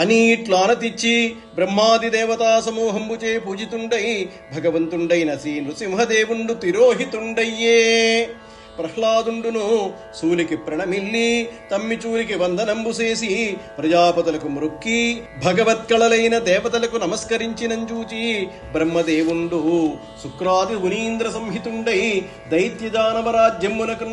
అని ఇట్లానతిచ్చి బ్రహ్మాది దేవతా సమూహంబుచే పూజితుండై భగవంతుండైన శ్రీ నృసింహదేవుండు తిరోహితుండయ్యే. ప్రహ్లాదుండును శూలికి ప్రణమిల్లి తమ్మిచూరికి వందనంబు చేసి ప్రజాపతులకు మృక్కి భగవత్కళలైన దేవతలకు నమస్కరించినంజూచి బ్రహ్మదేవుండు శుక్రాది మునీంద్ర సంహితుండై దైత్య దానవ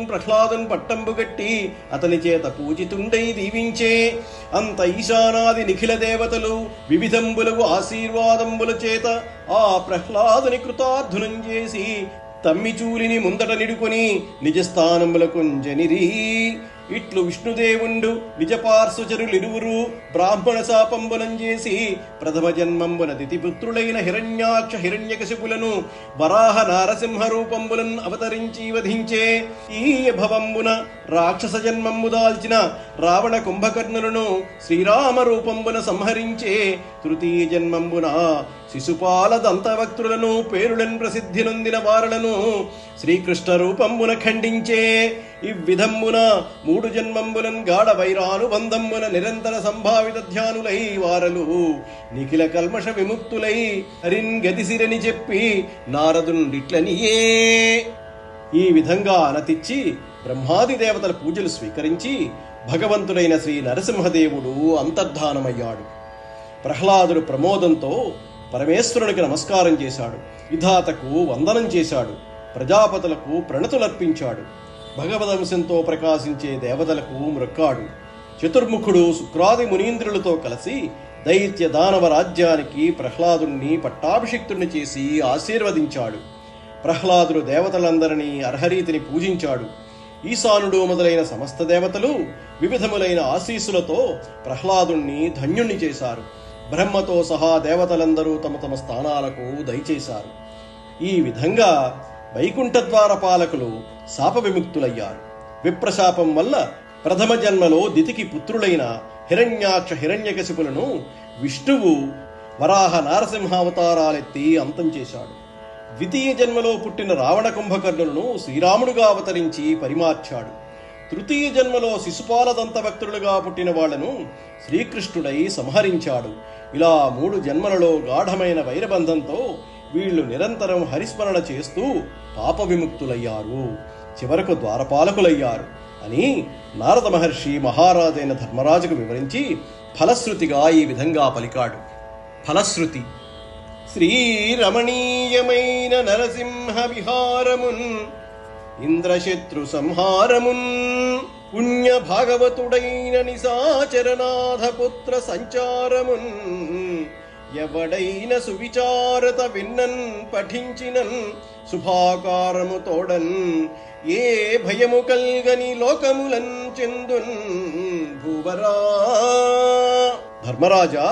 ప్రహ్లాదున్ పట్టంబుగట్టి అతని చేత పూజితుండై దీవించే. అంత ఈశానాది నిఖిల దేవతలు వివిధంబులకు ఆశీర్వాదంబుల చేత ఆ ప్రహ్లాదుని కృతార్థునం చేసి తమ్మిచూలిని ముందట నిడుకొని నిజస్థానములకు జనిరీ. ఇట్లు విష్ణుదేవుండు నిజపార్శ్వచరులిరువురు బ్రాహ్మణ శాపంబులం చేసి ప్రథమ జన్మంబున దితిపుత్రులైన హిరణ్యాక్ష హిరణ్యకశిపులను వరాహ నారసింహ రూపంబులను అవతరించి వధించే ఈ భవంబున రాక్షస జన్మంబు దాల్చిన రావణ కుంభకర్ణులను శ్రీరామ రూపంబున సంహరించే తృతీయ జన్మంబున శిశుపాల దంతవక్తులను పేరులన్ ప్రసిద్ధి నొందిన వారలను శ్రీకృష్ణ రూపంబున ఖండించే ఇవ్విధంబున మూడు జన్మంబులన్ గాఢ వైరానుబంధంబున నిరంతర సంభావిత ధ్యానులై వారలు నిఖిల కల్మష విముక్తులై హరిన్ గతిసిరని చెప్పి నారదుండిట్లనియే. ఈ విధంగా అనతిచ్చి బ్రహ్మాది దేవతల పూజలు స్వీకరించి భగవంతుడైన శ్రీ నరసింహదేవుడు అంతర్ధానమయ్యాడు. ప్రహ్లాదుడు ప్రమోదంతో పరమేశ్వరునికి నమస్కారం చేశాడు. విధాతకు వందనం చేశాడు. ప్రజాపతులకు ప్రణతులర్పించాడు. భగవదంశంతో ప్రకాశించే దేవతలకు మృక్కాడు. చతుర్ముఖుడు శుక్రాది మునీంద్రులతో కలిసి దైత్య దానవ రాజ్యానికి ప్రహ్లాదుణ్ణి పట్టాభిషిక్తుణ్ణి చేసి ఆశీర్వదించాడు. ప్రహ్లాదుడు దేవతలందరినీ అర్హరీతిని పూజించాడు. ఈశానుడు మొదలైన సమస్త దేవతలు వివిధములైన ఆశీస్సులతో ప్రహ్లాదుణ్ణి ధన్యుణ్ణి చేశారు. బ్రహ్మతో సహా దేవతలందరూ తమ తమ స్థానాలకు దయచేశారు. ఈ విధంగా వైకుంఠద్వార పాలకులు శాప విముక్తులయ్యారు విప్రశాపం వల్ల ప్రథమ జన్మలో దితికి పుత్రులైన హిరణ్యాక్ష హిరణ్యకశిపులను విష్ణువు వరాహ నారసింహావతారాలెత్తి అంతం చేశాడు. ద్వితీయ జన్మలో పుట్టిన రావణ కుంభకర్ణులను శ్రీరాముడుగా అవతరించి పరిమార్చాడు. తృతీయ జన్మలో శిశుపాల దంతభక్తులుగా పుట్టిన వాళ్ళను శ్రీకృష్ణుడై సంహరించాడు. ఇలా మూడు జన్మలలో గాఢమైన వైరబంధంతో వీళ్ళు నిరంతరం హరిస్మరణ చేస్తూ పాప విముక్తులయ్యారు చివరకు ద్వారపాలకులయ్యారు అని నారద మహర్షి మహారాజైన ధర్మరాజుకు వివరించి ఫలశ్రుతిగా ఈ విధంగా పలికాడు. ఫలశ్రుతి శ్రీరమణీయమైన నరసింహ విహారమున్ ఇంద్రశత్రు సంహారమున్ పుణ్య భాగవతుడైన నిశాచరనాథ పుత్ర సంచారమున్ ఎవడైన సువిచారత విన్నన్ పఠించినన్ శుభాకారము తోడన్ ఏ భయము కల్గని లోకములన్ చెందున్ భూవరా ధర్మరాజా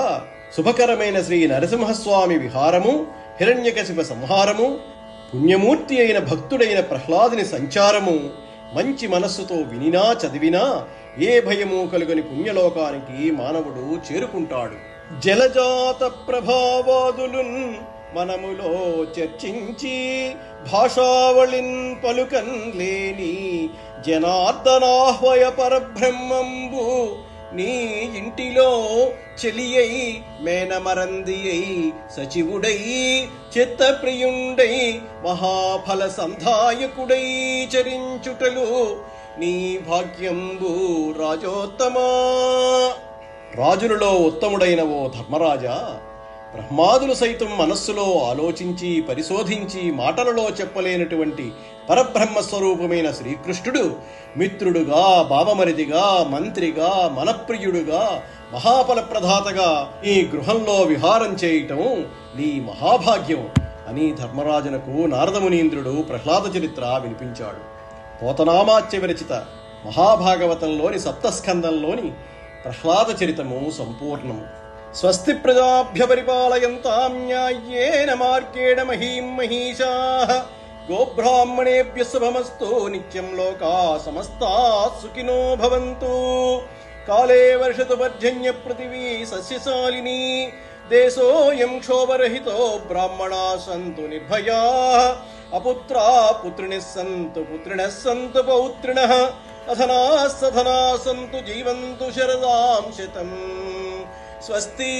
శుభకరమైన శ్రీ నరసింహస్వామి విహారము హిరణ్యకశిప సంహారము పుణ్యమూర్తి అయిన భక్తుడైన ప్రహ్లాదుని సంచారము. మంచి మనస్సుతో వినినా చదివినా ఏ భయము కలుగని పుణ్యలోకానికి మానవుడు చేరుకుంటాడు. జలజాత ప్రభావాదులున్ మనములో చర్చించి భాషావళిన్ పలుకన్ లేని జనార్దనాహ్వయ పరబ్రహ్మంబు నీ ఇంటిలో చెలియై మేనమరందియై సచివుడై చిత్తప్రియుండై మహాఫల సంధాయకుడై చరించుటలు నీ భాగ్యంబు రాజోత్తమా. రాజులలో ఉత్తముడైన ఓ ధర్మరాజా బ్రహ్మాదులు సైతం మనస్సులో ఆలోచించి పరిశోధించి మాటలలో చెప్పలేనటువంటి పరబ్రహ్మ స్వరూపమైన శ్రీకృష్ణుడు మిత్రుడుగా భావమరిదిగా మంత్రిగా మనప్రియుడుగా మహాఫలప్రదాతగా ఈ గృహంలో విహారం చేయటం నీ మహాభాగ్యం అని ధర్మరాజునకు నారదమునీంద్రుడు ప్రహ్లాద చరిత్ర వినిపించాడు. పోతనామాచ్య విరచిత మహాభాగవతంలోని సప్తస్కందంలోని ప్రహ్లాద చరితము సంపూర్ణము. స్వస్తి ప్రజాభ్య పరిపాలయంతాం న్యాయ్యేన మార్గేణ మహీం మహీషా గోబ్రాహ్మణేభ్య శుభమస్తు నిత్యం లోకా సమస్తా సుఖినో భవంతు కాలే వర్షతు పర్జన్య పృథివీ సస్యశాలిని దేశోయం క్షోభరహితో బ్రాహ్మణా సంతు నిర్భయా అపుత్రా పుత్రిణి సంతు పుత్రిణ సంతు పౌత్రిణ అధనా సధనా సంతు జీవంతు శరదాం శతం స్వస్తి